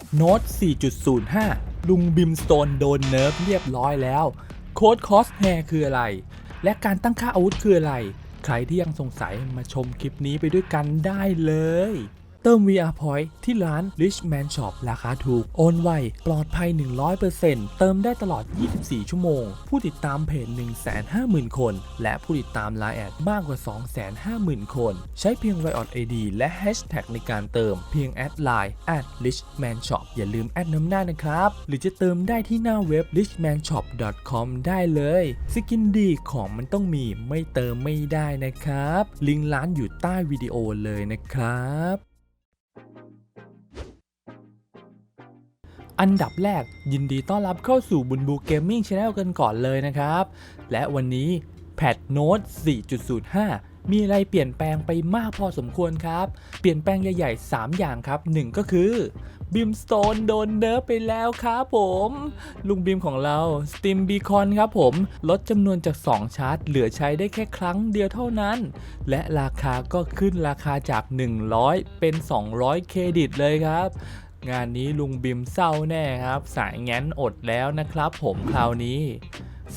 ทโน้ต4.05 ลุงบิมสโตนโดนเนิร์ฟเรียบร้อยแล้ว โค้ดคอสแฮคืออะไร และการตั้งค่าอาวุธคืออะไร ใครที่ยังสงสัยมาชมคลิปนี้ไปด้วยกันได้เลย เติม VR Point ที่ร้าน Richman Shop ราคาถูก โอนไว ปลอดภัย 100%เติมได้ตลอด 24 ชั่วโมง ผู้ติดตามเพจ 150,000 คน และผู้ติดตาม Line แอดมากกว่า 250,000 คน ใช้เพียง Riot ID และ Hashtag ในการเติม เพียงแอดไลน์ at richman shop อย่าลืมแอดน้ำหน้านะครับ หรือจะเติมได้ที่หน้าเว็บ richmanshop.com ได้เลย สกินดีของมันต้องมีไม่เติมไม่ได้นะครับ ลิงก์ร้านอยู่ใต้วิดีโอเลยนะครับ อันดับแรกยินดีต้อนรับเข้าสู่บุญบูเกมมิ่งช n แนลกันก่อนเลยนะครับ และวันนี้แพทโน้ต4.05 มีอะไรเปลี่ยนแปลงไปมากพอสมควรครับ เปลี่ยนแปลงใหญ่ๆ 3 อย่างครับ 1 ก็คือบิมสโตนโดนเนิร์ฟไปแล้วครับผม ลุงบิมของเราสติมบีคอนครับผม ลดจำนวนจาก 2 ชาร์จ เหลือใช้ได้แค่ครั้งเดียวเท่านั้น และราคาก็ขึ้นราคาจาก 100 เป็น 200 เครดิตเลยครับ งานนี้ลุงบิมเศร้าแน่ครับ สายแง้นอดแล้วนะครับผมคราวนี้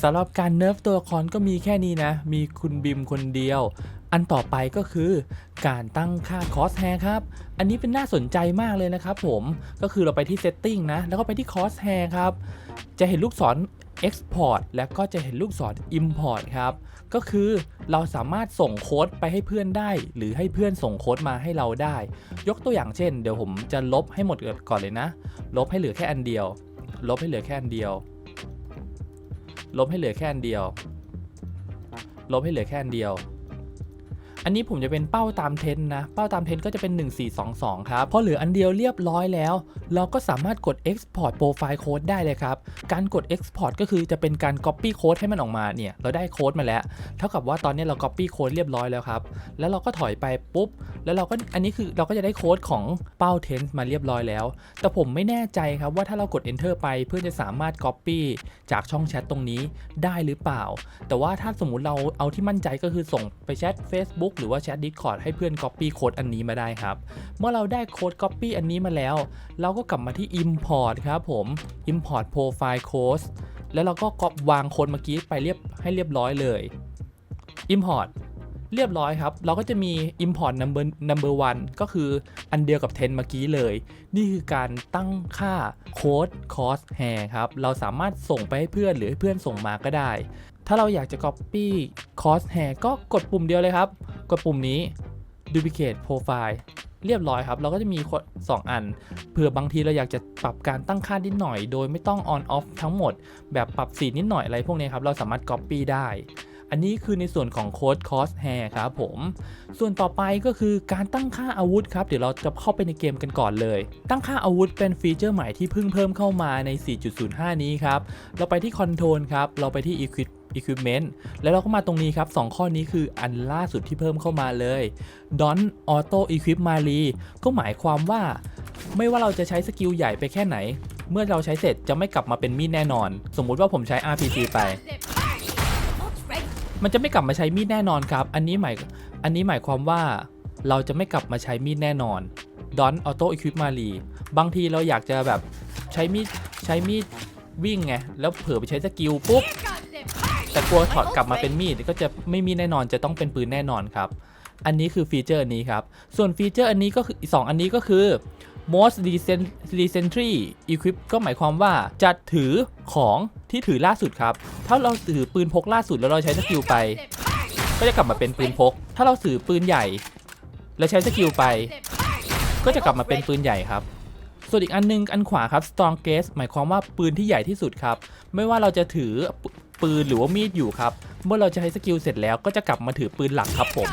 สำหรับการเนิร์ฟตัวละครก็มีแค่นี้นะ มีคุณบิมคนเดียว อันต่อไปก็คือการตั้งค่าคอสแฮร์ครับ อันนี้เป็นน่าสนใจมากเลยนะครับผม ก็คือเราไปที่เซตติ้งนะ แล้วก็ไปที่คอสแฮร์ครับ จะเห็นลูกศร Export แล้วก็จะเห็นลูกศร Import ครับ ก็คือเราสามารถส่งโค้ดไปให้เพื่อนได้ หรือให้เพื่อนส่งโค้ดมาให้เราได้ ยกตัวอย่างเช่น เดี๋ยวผมจะลบให้หมดก่อนเลยนะ ลบให้เหลือแค่อันเดียว ลบให้เหลือแค่อันเดียว ลบให้เหลือแค่อันเดียว ลบให้เหลือแค่อันเดียว อันนี้ผมจะเป็นเป้าตามเทนนะ เป้าตามเทนก็จะเป็น 1422 ครับ พอเหลืออันเดียวเรียบร้อยแล้ว เราก็สามารถกด export profile code ได้เลยครับ การกด export ก็คือจะเป็นการ copy code ให้มันออกมาเนี่ย เราได้โค้ดมาแล้ว เท่ากับว่าตอนนี้เรา copy code เรียบร้อยแล้วครับ แล้วเราก็ถอยไปปุ๊บ แล้วเราก็ อันนี้คือเราก็จะได้โค้ดของเป้า tense มาเรียบร้อยแล้ว แต่ผมไม่แน่ใจครับว่าถ้าเรากด enter ไปเพื่อจะสามารถ copy จากช่องแชทตรงนี้ได้หรือเปล่า แต่ว่าถ้าสมมุติเราเอาที่มั่นใจก็คือส่งไปแชท Facebook หรือว่าแชท Discord ให้เพื่อน Copy โค้ดอันนี้มาได้ครับ เมื่อเราได้โค้ด Copy อันนี้มาแล้ว เราก็กลับมาที่ Import ครับผม Import Profile Code แล้วเราก็ก๊อปวางโค้ดเมื่อกี้ไปเรียบให้เรียบร้อยเลย Import เรียบร้อยครับ เราก็จะมี import number number one ก็คืออันเดียวกับ 10 เมื่อกี้เลย นี่คือการตั้งค่าโค้ด cost hair ครับ เราสามารถส่งไปให้เพื่อนหรือให้เพื่อนส่งมาก็ได้ ถ้าเราอยากจะ copy cost hair ก็กดปุ่มเดียวเลยครับ กดปุ่มนี้ duplicate profile เรียบร้อยครับ เราก็จะมีสองอัน เผื่อบางทีเราอยากจะปรับการตั้งค่านิดหน่อย โดยไม่ต้อง on off ทั้งหมด แบบปรับสีนิดหน่อยอะไรพวกนี้ครับ เราสามารถ copy ได้ อันนี้คือในส่วนของโค้ด cost hair ครับผม ส่วนต่อไปก็คือการตั้งค่าอาวุธครับ เดี๋ยวเราจะเข้าไปในเกมกันก่อนเลย ตั้งค่าอาวุธเป็นฟีเจอร์ใหม่ที่เพิ่งเพิ่มเข้ามาใน 4.05 นี้ครับ เราไปที่ Control ครับ เราไปที่ Equip Equipment แล้วเราก็มาตรงนี้ครับ 2 ข้อนี้คืออันล่าสุดที่เพิ่มเข้ามาเลย Don Auto Equip m a r i ก็หมายความว่า ไม่ว่าเราจะใช้สกิลใหญ่ไปแค่ไหน เมื่อเราใช้เสร็จจะไม่กลับมาเป็นมีดแน่นอน สมมุติว่าผมใช้ RPG ไป มันจะไม่กลับมาใช้มีดแน่นอนครับ อันนี้หมายอันนี้หมายความว่าเราจะไม่กลับมาใช้มีดแน่นอนดอนออโต้อีควิปมารีบางทีเราอยากจะแบบใช้มีดใช้มีดวิ่งไง แล้วเผลอไปใช้สกิลปุ๊บ แต่กลัวถอดกลับมาเป็นมีดก็จะไม่มีแน่นอนจะต้องเป็นปืนแน่นอนครับ อันนี้คือฟีเจอร์นี้ครับ ส่วนฟีเจอร์อันนี้ก็คือสองอันนี้ก็คือ most recent recently equip ก็หมายความว่าจะถือของที่ถือล่าสุดครับ ถ้าเราถือปืนพกล่าสุดแล้วเราใช้สกิลไป ก็จะกลับมาเป็นปืนพก ถ้าเราถือปืนใหญ่ แล้วใช้สกิลไป ก็จะกลับมาเป็นปืนใหญ่ครับส่วนอีกอันนึงอันขวาครับ strongest หมายความว่าปืนที่ใหญ่ที่สุดครับ ไม่ว่าเราจะถือ ปืนหรือว่ามีดอยู่ครับ เมื่อเราจะใช้สกิลเสร็จแล้วก็จะกลับมาถือปืนหลักครับผม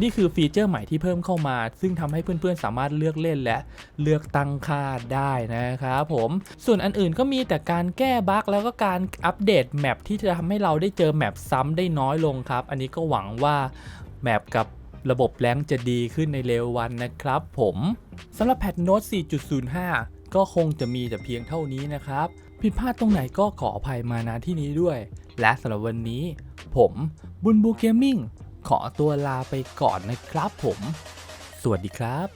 นี่คือฟีเจอร์ใหม่ที่เพิ่มเข้ามา ซึ่งทำให้เพื่อนๆสามารถเลือกเล่นและเลือกตั้งค่าได้นะครับผม ส่วนอันอื่นก็มีแต่การแก้บั๊กแล้วก็การอัปเดตแมปที่จะทำให้เราได้เจอแมปซ้ำได้น้อยลงครับ อันนี้ก็หวังว่าแมปกับระบบแรงจะดีขึ้นในเร็ววันนะครับผมสำหรับแพทโน้ต4.05 ก็คงจะมีแต่เพียงเท่านี้นะครับ ผิดพลาดตรงไหนก็ขออภัยมาณที่นี้ด้วย และสำหรับวันนี้ ผมบุญบูเกมมิ่งขอตัวลาไปก่อนนะครับผม สวัสดีครับ